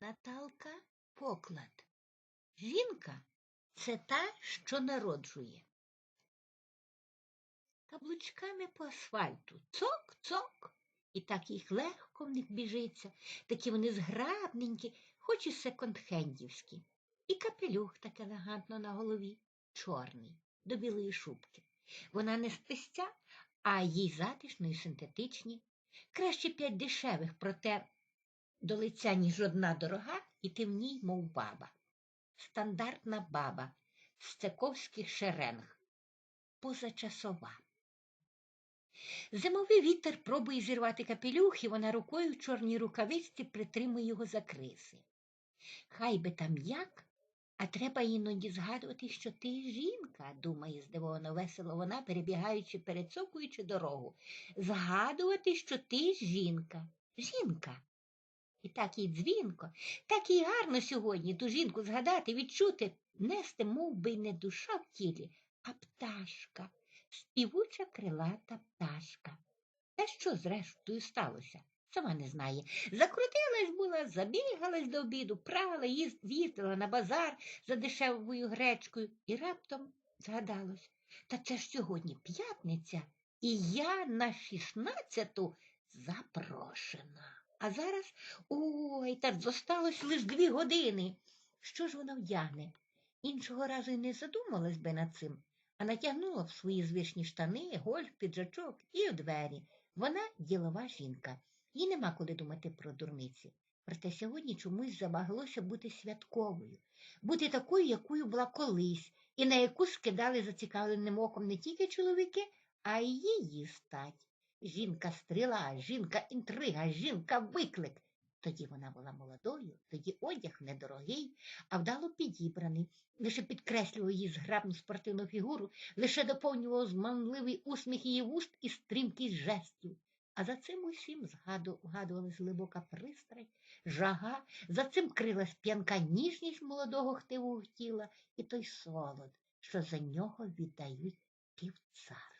Наталка поклад. Жінка це та, що народжує. Каблучками по асфальту цок-цок, і так їх легко в них біжиться, такі вони зграбненькі, хоч і секонд-хендівські. І капелюх так елегантно на голові, чорний, до білої шубки. Вона не з тестя, а їй затишно і синтетичні. Краще п'ять дешевих, проте до лиця, ніж одна дорога, і ти в ній, мов баба. Стандартна баба з цековських шеренг. Позачасова. Зимовий вітер пробує зірвати капелюх, і вона рукою в чорній рукавичці притримує його за криси. Хай би там як, а треба іноді згадувати, що ти жінка, думає здивовано весело вона, перебігаючи, перецокуючи дорогу. Згадувати, що ти жінка. Жінка. І так їй дзвінко, так і гарно сьогодні ту жінку згадати, відчути, нести мов би, не душа в тілі, а пташка, співуча крилата пташка. Та що, зрештою, сталося? Сама не знає. Закрутилась була, забігалась до обіду, прала, їздила на базар за дешевою гречкою і раптом згадалось. Та це ж сьогодні п'ятниця, і я на шістнадцяту запрошена. А зараз ой, так зосталось лише дві години. Що ж вона вдягне? Іншого разу й не задумалась би над цим, а натягнула в свої звичні штани, гольф, піджачок і у двері. Вона ділова жінка. Їй нема коли думати про дурниці. Проте сьогодні чомусь замаглося бути святковою, бути такою, якою була колись, і на яку скидали зацікавленим оком не тільки чоловіки, а й її стать. Жінка стріла, жінка інтрига, жінка виклик. Тоді вона була молодою, тоді одяг недорогий, а вдало підібраний, лише підкреслював її зграбну спортивну фігуру, лише доповнював зманливий усміх її вуст і стрімкість жестів. А за цим усім вгадувалась глибока пристрасть, жага, за цим крилась п'янка ніжність молодого хтивого тіла і той солод, що за нього віддають півцар.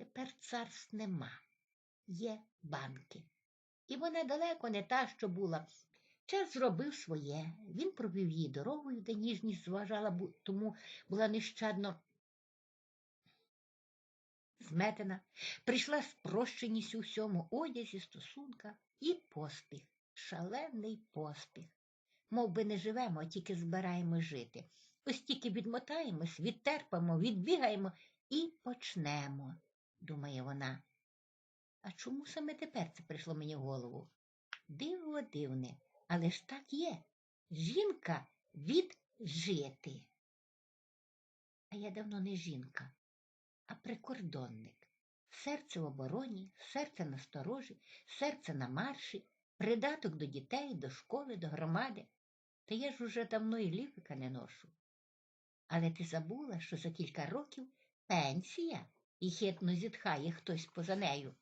Тепер царств нема, є банки. І вона далеко не та, що була. Час зробив своє. Він провів її дорогою, де ніжність зважала, тому була нещадно зметена, прийшла спрощеність у всьому одязі, стосунках і поспіх, шалений поспіх. Мов би не живемо, а тільки збираємо жити. Ось тільки відмотаємось, відтерпимо, відбігаємо і почнемо думає вона. А чому саме тепер це прийшло мені в голову? Диво дивне, але ж так є. Жінка віджити. А я давно не жінка, а прикордонник. Серце в обороні, серце на сторожі, серце на марші, придаток до дітей, до школи, до громади. Та я ж уже давно і лівика не ношу. Але ти забула, що за кілька років пенсія і хитно зітхає хтось поза нею.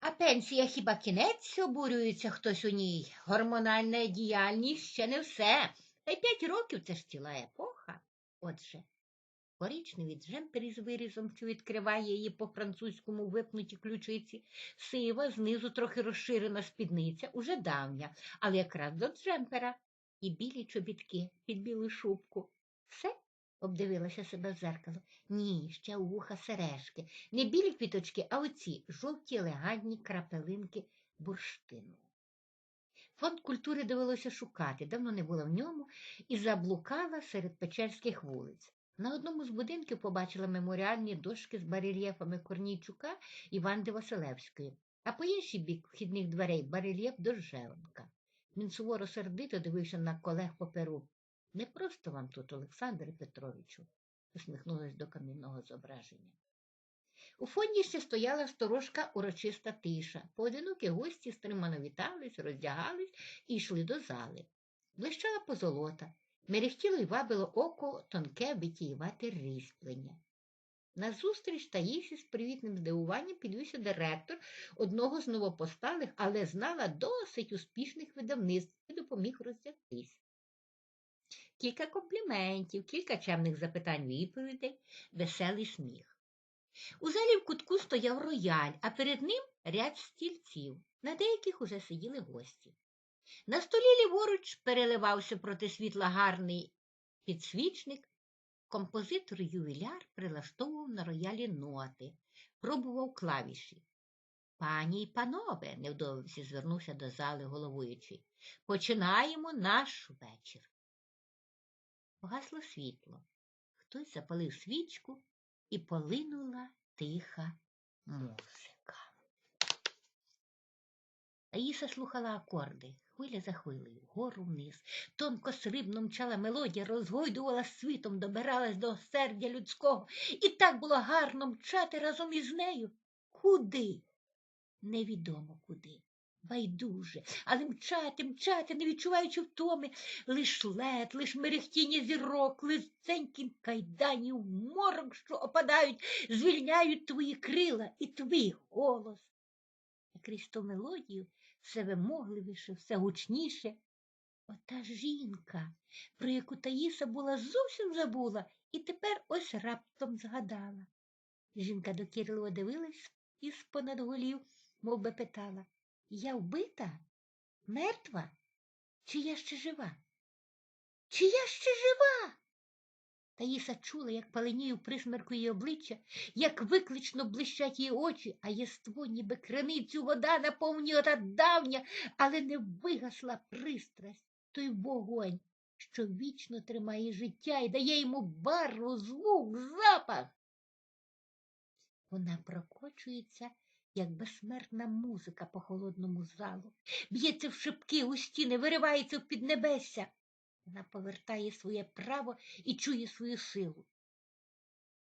А пенсія хіба кінець обурюється хтось у ній? Гормональна діяльність ще не все. Та й п'ять років це ж ціла епоха. Отже, коричневий джемпер із вирізом, що відкриває її по французькому випнуті ключиці, сива, знизу трохи розширена спідниця, уже давня, але якраз до джемпера, і білі чобітки під білу шубку. Все обдивилася себе в зеркало. Ні, ще вуха сережки. Не білі квіточки, а оці жовті елегантні крапелинки бурштину. Фонд культури довелося шукати, давно не була в ньому, і заблукала серед печерських вулиць. На одному з будинків побачила меморіальні дошки з барельєфами Корнійчука і Ванди Василевської, а по інший бік вхідних дверей барельєф Доржеленка. Він суворо сердито дивився на колег по перу. Не просто вам тут, Олександре Петровичу, усміхнулась до камінного зображення. У фонді ще стояла сторожка урочиста тиша. Поодинокі гості стримано вітались, роздягались і йшли до зали. Блищала позолота, мерехтіло й вабило око тонке витіювати різьблення. Назустріч таївся з привітним здивуванням підвівся директор одного з новопосталих, але знала досить успішних видавництв і допоміг роздягтись. Кілька компліментів, кілька чемних запитань відповідей, веселий сміх. У залі в кутку стояв рояль, а перед ним ряд стільців. На деяких уже сиділи гості. На столі ліворуч переливався проти світла гарний підсвічник. Композитор ювіляр прилаштовував на роялі ноти, пробував клавіші. Пані й панове, невдовзі звернувся до зали головуючий, починаємо наш вечір. Погасло світло. Хтось запалив свічку і полинула тиха музика. Таїса слухала акорди, хвиля за хвилею, вгору вниз. Тонко срібно мчала мелодія, розгойдувала світом, добиралась до сердя людського, і так було гарно мчати разом із нею. Куди? Невідомо куди. Байдуже, але мчати, мчати, не відчуваючи втоми, лиш лед, лиш мерехтіння зірок, лисенькі кайданів, морок, що опадають, звільняють твої крила і твій голос. І крізь ту мелодію все вимогливіше, все гучніше. Ота жінка, про яку Таїса була зовсім забула, і тепер ось раптом згадала. Жінка докірливо дивилась із понад голів, мов би питала Я вбита? Мертва? Чи я ще жива? Чи я ще жива? Таїса чула, як паленіє в присмерку її обличчя, як виклично блищать її очі, а єство, ніби криницю вода наповнює та давня, але не вигасла пристрасть, той вогонь, що вічно тримає життя і дає йому барву, звук, запах. Вона прокочується, як безсмертна музика по холодному залу, б'ється в шибки у стіни, виривається в піднебесся. Вона повертає своє право і чує свою силу.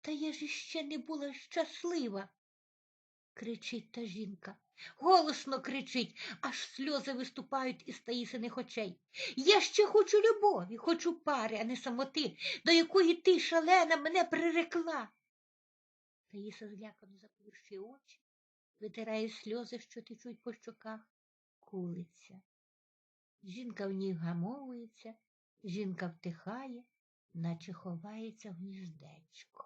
Та я ж іще не була щаслива, кричить та жінка. Голосно кричить, аж сльози виступають із Таїсиних очей. Я ще хочу любові, хочу пари, а не самоти, до якої ти, шалена, мене прирекла. Таїса злякано заплющує очі, витирає сльози, що течуть по щоках, кулиться. Жінка в ній гамовується, жінка втихає, наче ховається в гніздечко.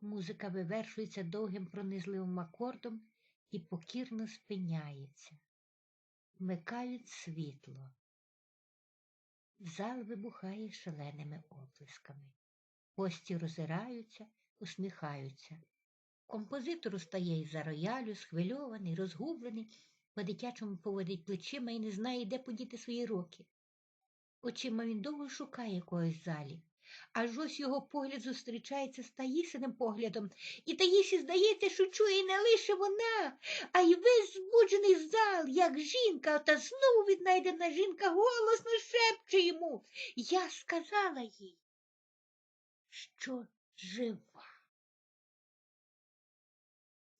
Музика вивершується довгим пронизливим акордом і покірно спиняється. Вмикають світло. Зал вибухає шаленими оплесками. Гості роззираються, усміхаються. Композитор устає із за роялю, схвильований, розгублений, по-дитячому поводить плечима і не знає, де подіти свої роки. Очима він довго шукає когось залі. Аж ось його погляд зустрічається з Таїсиним поглядом, і Таїсі здається, що чує не лише вона, а й весь збуджений зал, як жінка, та знову віднайдена жінка голосно шепче йому. Я сказала їй, що жива.